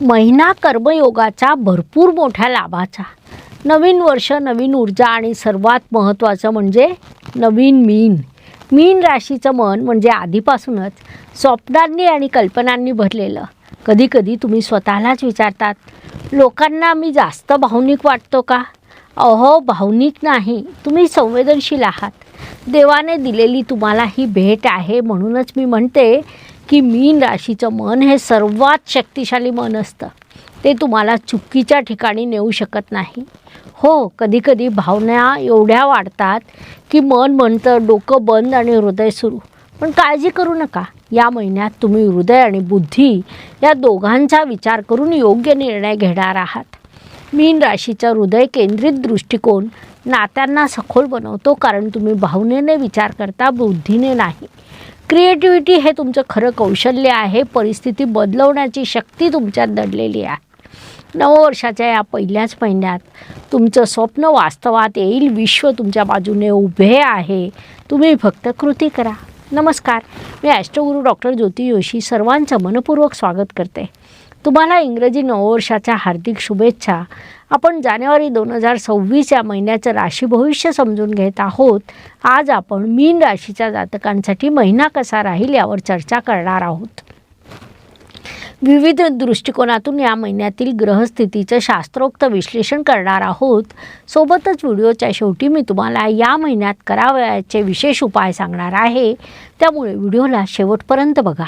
महिना कर्मयोगाचा भरपूर मोठ्या लाभाचा. नवीन वर्ष नवीन ऊर्जा आणि सर्वात महत्त्वाचं म्हणजे नवीन मीन. मीन राशीचं मन म्हणजे आधीपासूनच स्वप्नांनी आणि कल्पनांनी भरलेलं. कधीकधी तुम्ही स्वतःलाच विचारतात लोकांना मी जास्त भावनिक वाटतो का? अहो भावनिक नाही. तुम्ही संवेदनशील आहात. देवाने दिलेली तुम्हाला ही भेट आहे म्हणूनच मी म्हणते की मीन राशीचं मन हे सर्वात शक्तिशाली मन असतं. ते तुम्हाला चुकीच्या ठिकाणी नेऊ शकत नाही. हो कधीकधी भावना एवढ्या वाढतात की मन म्हणतं डोकं बंद आणि हृदय सुरू. पण काळजी करू नका. या महिन्यात तुम्ही हृदय आणि बुद्धी या दोघांचा विचार करून योग्य निर्णय घेणार आहात. मीन राशीचा हृदय केंद्रित दृष्टिकोन नात्यांना सखोल बनवतो कारण तुम्ही भावनेने विचार करता बुद्धीने नाही. क्रिएटिव्हिटी हे तुमचं खरं कौशल्य आहे. परिस्थिती बदलवण्याची शक्ती तुमच्यात दडलेली आहे. नववर्षाच्या या पहिल्याच महिन्यात तुमचं स्वप्न वास्तवात येईल. विश्व तुमच्या बाजूने उभे आहे. तुम्ही फक्त कृती करा. नमस्कार. मी ॲस्ट्रोगुरू डॉक्टर ज्योती जोशी सर्वांचं मनपूर्वक स्वागत करते. तुम्हाला इंग्रजी नववर्षाच्या हार्दिक शुभेच्छा. आपण जानेवारी दोन हजार सव्वीस या महिन्याचं राशी भविष्य समजून घेत आहोत. आज आपण मीन राशीच्या जातकांसाठी महिना कसा राहील यावर चर्चा करणार आहोत. विविध दृष्टिकोनातून या महिन्यातील ग्रहस्थितीचं शास्त्रोक्त विश्लेषण करणार आहोत. सोबतच व्हिडिओच्या शेवटी मी तुम्हाला या महिन्यात करावयाचे विशेष उपाय सांगणार आहे. त्यामुळे व्हिडिओला शेवटपर्यंत बघा.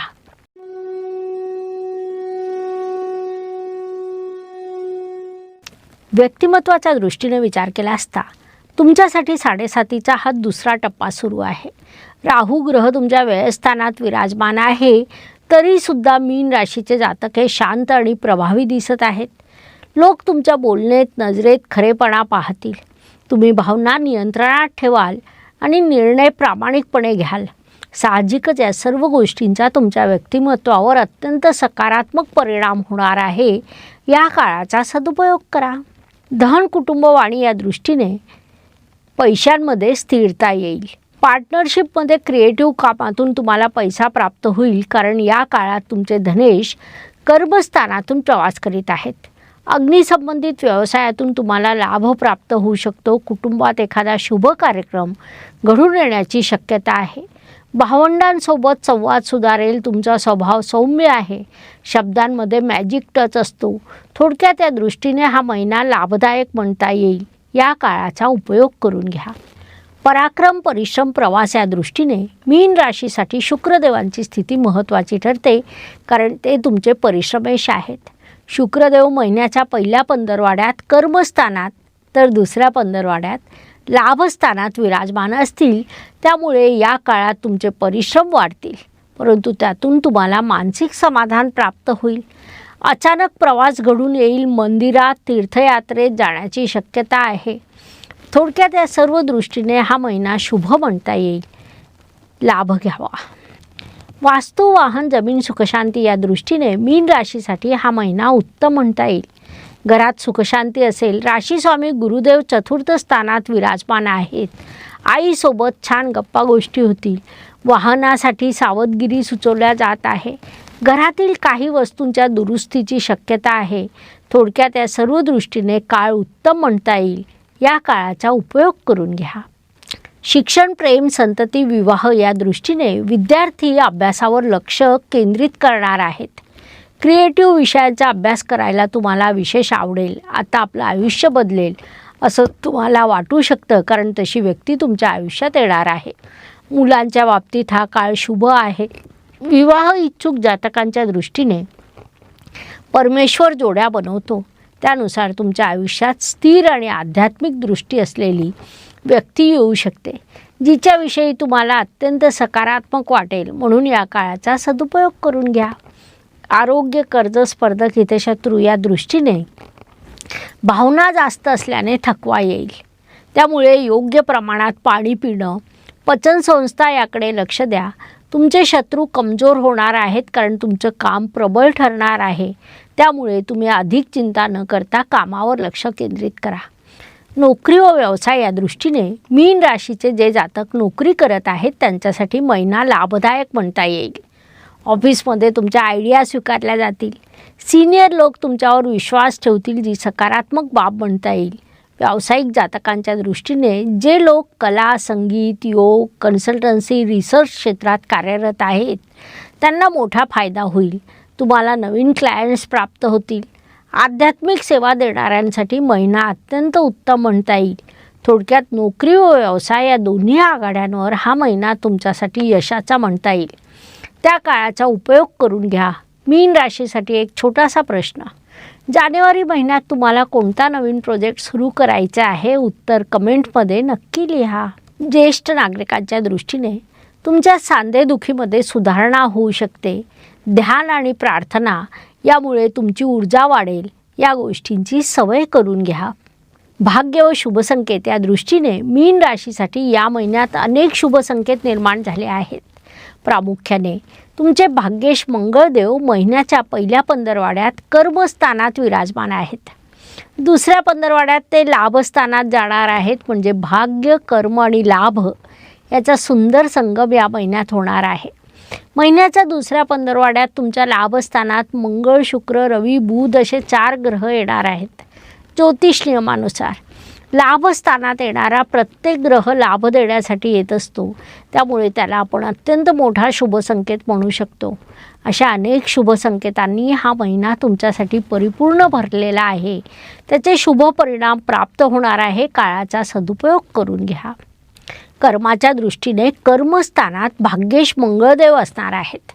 व्यक्तिमत्वाच्या दृष्टीने विचार केला असता तुमच्यासाठी साडेसातीचा हा दुसरा टप्पा सुरू आहे. राहू ग्रह तुमच्या व्ययस्थानात विराजमान आहे. तरीसुद्धा मीन राशीचे जातक हे शांत आणि प्रभावी दिसत आहेत. लोक तुमच्या बोलणेत नजरेत खरेपणा पाहतील. तुम्ही भावना नियंत्रणात ठेवाल आणि निर्णय प्रामाणिकपणे घ्याल. साहजिकच या सर्व गोष्टींचा तुमच्या व्यक्तिमत्वावर अत्यंत सकारात्मक परिणाम होणार आहे. या काळाचा सदुपयोग करा. धन कुटुंबवाणी या दृष्टीने पैशांमध्ये स्थिरता येईल. पार्टनरशिपमध्ये क्रिएटिव्ह कामातून तुम्हाला पैसा प्राप्त होईल कारण या काळात तुमचे धनेश कर्मस्थानातून प्रवास करीत आहेत. अग्निसंबंधित व्यवसायातून तुम्हाला लाभ प्राप्त होऊ शकतो. कुटुंबात एखादा शुभ कार्यक्रम घडून येण्याची शक्यता आहे. भावंडांसोबत संवाद सुधारेल तुमचा स्वभाव सौम्य आहे. शब्दांमध्ये मॅजिक टच असतो. थोडक्यात त्या दृष्टीने हा महिना लाभदायक म्हणता येईल. या काळाचा उपयोग करून घ्या. पराक्रम परिश्रम प्रवास या दृष्टीने मीन राशीसाठी शुक्रदेवांची स्थिती महत्त्वाची ठरते कारण ते तुमचे परिश्रमेश आहेत. शुक्रदेव महिन्याच्या पहिल्या पंधरवाड्यात कर्मस्थानात तर दुसऱ्या पंधरवाड्यात लाभस्थानात विराजमान असतील त्यामुळे या काळात तुमचे परिश्रम वाढतील. परंतु त्यातून तुम्हाला मानसिक समाधान प्राप्त होईल. अचानक प्रवास घडून येईल मंदिरात तीर्थयात्रेत जाण्याची शक्यता आहे. थोडक्यात या सर्व दृष्टीने हा महिना शुभ म्हणता येईल. लाभ घ्यावा. वास्तू वाहन जमीन सुखशांती या दृष्टीने मीन राशीसाठी हा महिना उत्तम म्हणता येईल. घरात सुखशांती असेल राशीस्वामी गुरुदेव चतुर्थ स्थानात विराजमान आहेत. आईसोबत छान गप्पा गोष्टी होतील. वाहनासाठी सावधगिरी सुचवल्या जात आहे. घरातील काही वस्तूंच्या दुरुस्तीची शक्यता आहे. थोडक्यात या सर्व दृष्टीने काळ उत्तम म्हणता येईल. या काळाचा उपयोग करून घ्या. शिक्षण प्रेम संतती विवाह या दृष्टीने विद्यार्थी अभ्यासावर लक्ष केंद्रित करणार आहेत. क्रिएटिव्ह विषयांचा अभ्यास करायला तुम्हाला विशेष आवडेल. आता आपलं आयुष्य बदलेल असं तुम्हाला वाटू शकतं कारण तशी व्यक्ती तुमच्या आयुष्यात येणार आहे. मुलांच्या बाबतीत हा काळ शुभ आहे. विवाह इच्छुक जातकांच्या दृष्टीने परमेश्वर जोड्या बनवतो. त्यानुसार तुमच्या आयुष्यात स्थिर आणि आध्यात्मिक दृष्टी असलेली व्यक्ती येऊ शकते जिच्याविषयी तुम्हाला अत्यंत सकारात्मक वाटेल. म्हणून या काळाचा सदुपयोग करून घ्या. आरोग्य कर्ज स्पर्धक हितशत्रू या दृष्टीने भावना जास्त असल्याने थकवा येईल. त्यामुळे योग्य प्रमाणात पाणी पिणं पचनसंस्था याकडे लक्ष द्या. तुमचे शत्रू कमजोर होणार आहेत कारण तुमचं काम प्रबळ ठरणार आहे. त्यामुळे तुम्ही अधिक चिंता न करता कामावर लक्ष केंद्रित करा. नोकरी व व्यवसाय या दृष्टीने मीन राशीचे जे जातक नोकरी करत आहेत त्यांच्यासाठी महिना लाभदायक म्हणता येईल. ऑफिसमध्ये तुमच्या आयडिया स्वीकारल्या जातील. सिनियर लोक तुमच्यावर विश्वास ठेवतील जी सकारात्मक बाब म्हणता येईल. व्यावसायिक जातकांच्या दृष्टीने जे लोक कला संगीत योग कन्सल्टन्सी रिसर्च क्षेत्रात कार्यरत आहेत त्यांना मोठा फायदा होईल. तुम्हाला नवीन क्लायंट्स प्राप्त होतील. आध्यात्मिक सेवा देणाऱ्यांसाठी महिना अत्यंत उत्तम म्हणता येईल. थोडक्यात नोकरी व व्यवसाय या दोन्ही आघाड्यांवर हा महिना तुमच्यासाठी यशाचा म्हणता येईल. त्या काळाचा उपयोग करून घ्या. मीन राशीसाठी एक छोटासा प्रश्न. जानेवारी महिन्यात तुम्हाला कोणता नवीन प्रोजेक्ट सुरू करायचा आहे? उत्तर कमेंटमध्ये नक्की लिहा. ज्येष्ठ नागरिकांच्या दृष्टीने तुमच्या सांधेदुखीमध्ये सुधारणा होऊ शकते. ध्यान आणि प्रार्थना यामुळे तुमची ऊर्जा वाढेल. या गोष्टींची सवय करून घ्या. भाग्य व शुभसंकेत या दृष्टीने मीन राशीसाठी या महिन्यात अनेक शुभसंकेत निर्माण झाले आहेत. प्रामुख्याने. तुमचे भाग्येश मंगळदेव महिन्याच्या पहिल्या पंधरवाड्यात कर्मस्थानात विराजमान आहेत. दुसऱ्या पंधरवाड्यात ते लाभस्थानात जाणार आहेत म्हणजे भाग्य कर्म आणि लाभ याचा सुंदर संगम या महिन्यात होणार आहे. महिन्याच्या दुसऱ्या पंधरवाड्यात तुमच्या लाभस्थानात मंगळ शुक्र रवी बुध असे चार ग्रह येणार आहेत. ज्योतिष नियमानुसार. लाभस्थानात येणारा प्रत्येक ग्रह लाभ देण्यासाठी येत असतो. त्यामुळे त्याला आपण अत्यंत मोठा शुभसंकेत म्हणू शकतो. अशा अनेक शुभसंकेतांनी हा महिना तुमच्यासाठी परिपूर्ण भरलेला आहे. त्याचे शुभ परिणाम प्राप्त होणार आहे काळाचा सदुपयोग करून घ्या. कर्माच्या दृष्टीने कर्मस्थानात भाग्येश मंगळदेव असणार आहेत.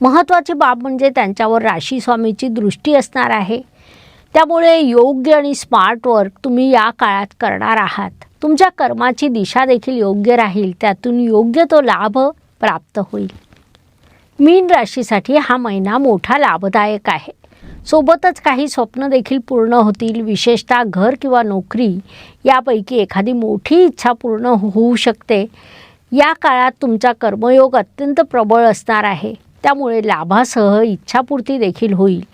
महत्त्वाची बाब म्हणजे त्यांच्यावर राशीस्वामीची दृष्टी असणार आहे. त्यामुळे योग्य आणि स्मार्ट वर्क तुम्ही या काळात करणार आहात. तुमच्या कर्माची दिशा देखील योग्य राहील त्यातून योग्य तो लाभ प्राप्त होईल. मीन राशीसाठी हा महिना मोठा लाभदायक आहे. सोबतच काही स्वप्न देखील पूर्ण होतील. विशेषतः घर किंवा नोकरी यापैकी एखादी मोठी इच्छा पूर्ण हो-, होऊ शकते. या काळात तुमचा कर्मयोग अत्यंत प्रबळ असणार आहे. त्यामुळे लाभासह इच्छापूर्ती देखील होईल.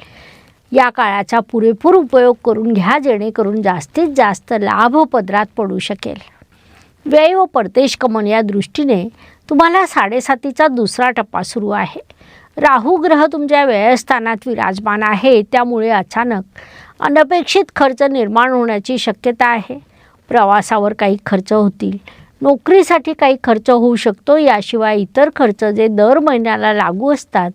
या काळाचा पुरेपूर उपयोग करून घ्या जेणेकरून जास्तीत जास्त लाभ पदरात पडू शकेल. व्यय व परदेश कमन या दृष्टीने तुम्हाला साडेसातीचा दुसरा टप्पा सुरू आहे. राहू ग्रह तुमच्या व्ययस्थानात विराजमान आहे त्यामुळे अचानक अनपेक्षित खर्च निर्माण होण्याची शक्यता आहे. प्रवासावर काही खर्च होतील नोकरीसाठी काही खर्च होऊ शकतो याशिवाय इतर खर्च जे दर महिन्याला लागू असतात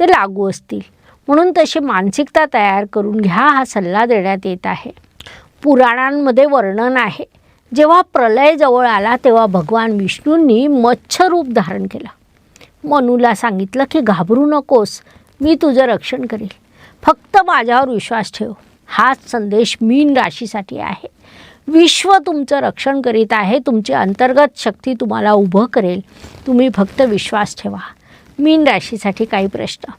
ते लागू असतील. म्हणून तशी मानसिकता तयार करून घ्या हा सल्ला देण्यात येत आहे. पुराणांमध्ये वर्णन आहे जेव्हा प्रलय जवळ आला तेव्हा भगवान विष्णूंनी मच्छरूप धारण केलं. मनूला सांगितलं की घाबरू नकोस मी तुझं रक्षण करेल. फक्त माझ्यावर विश्वास ठेव. हाच संदेश मीन राशीसाठी आहे. विश्व तुमचं रक्षण करीत आहे तुमची अंतर्गत शक्ती तुम्हाला उभं करेल. तुम्ही फक्त विश्वास ठेवा. मीन राशीसाठी काही प्रश्न.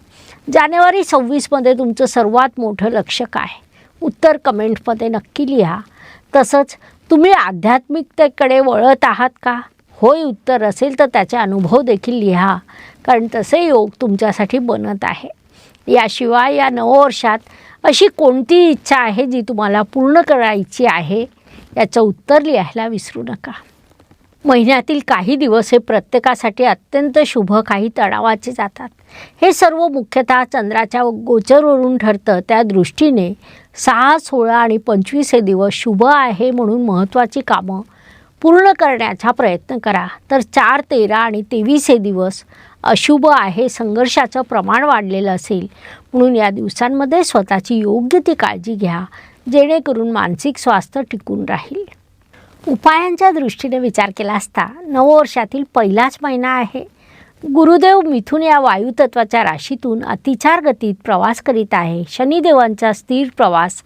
जानेवारी सव्वीसमध्ये तुमचं सर्वात मोठं लक्ष काय? उत्तर कमेंटमध्ये नक्की लिहा. तसंच तुम्ही आध्यात्मिकतेकडे वळत आहात का? होय उत्तर असेल तर त्याचे अनुभव देखील लिहा. कारण तसे योग तुमच्यासाठी बनत आहे. याशिवाय या नववर्षात अशी कोणती इच्छा आहे जी तुम्हाला पूर्ण करायची आहे? याचं उत्तर लिहायला विसरू नका. महिन्यातील काही दिवस हे प्रत्येकासाठी अत्यंत शुभ काही तणावाचे जातात. हे सर्व मुख्यतः चंद्राच्या गोचरवरून ठरतं. त्या दृष्टीने सहा सोळा आणि पंचवीस हे दिवस शुभ आहे म्हणून महत्त्वाची कामं पूर्ण करण्याचा प्रयत्न करा. तर चार तेरा आणि तेवीस हे दिवस अशुभ आहे संघर्षाचं प्रमाण वाढलेलं असेल. म्हणून या दिवसांमध्ये स्वतःची योग्य ती काळजी घ्या जेणेकरून मानसिक स्वास्थ्य टिकून राहील. उपायांच्या दृष्टीने विचार केला असता नववर्षातील पहिलाच महिना आहे. गुरुदेव मिथून या वायुतत्वाच्या राशीतून अतिचार गतीत प्रवास करीत आहे. शनिदेवांचा स्थिर प्रवास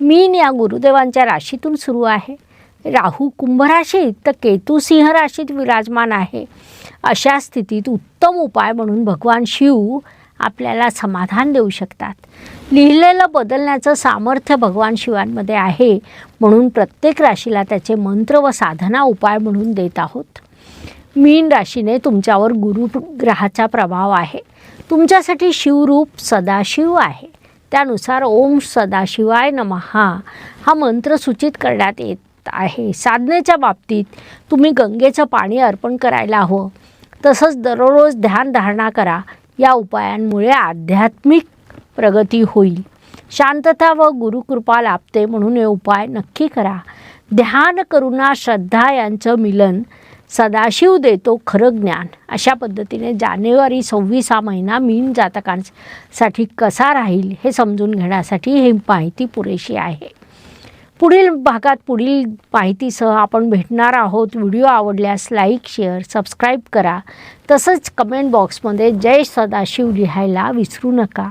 मीन या गुरुदेवांच्या राशीतून सुरू आहे. राहू कुंभ राशीत तर केतू सिंह राशीत विराजमान आहे. अशा स्थितीत उत्तम उपाय म्हणून भगवान शिव आपल्याला समाधान देऊ शकतात. लिहिलेलं बदलण्याचं सामर्थ्य भगवान शिवांमध्ये आहे म्हणून प्रत्येक राशीला त्याचे मंत्र व साधना उपाय म्हणून देत आहोत. मीन राशीने तुमच्यावर गुरु ग्रहाचा प्रभाव आहे. तुमच्यासाठी शिवरूप सदाशिव आहे. त्यानुसार ओम सदाशिवाय नमहा हा मंत्र सूचित करण्यात येत आहे. साधनेच्या बाबतीत तुम्ही गंगेचं पाणी अर्पण करायला हवं. तसंच दररोज ध्यानधारणा करा. या उपायांमुळे आध्यात्मिक प्रगती होईल. शांतता व गुरुकृपा लाभते म्हणून हे उपाय नक्की करा. ध्यान करुणा श्रद्धा यांचं मिलन सदाशिव देतो खरं ज्ञान. अशा पद्धतीने जानेवारी सव्वीस हा महिना मीन जातकांसाठी कसा राहील हे समजून घेण्यासाठी ही माहिती पुरेशी आहे. पुढील भागात पुढील माहितीसह आपण भेटणार आहोत. व्हिडिओ आवडल्यास लाईक शेअर सबस्क्राईब करा. तसंच कमेंट बॉक्समध्ये जय सदाशिव लिहायला विसरू नका.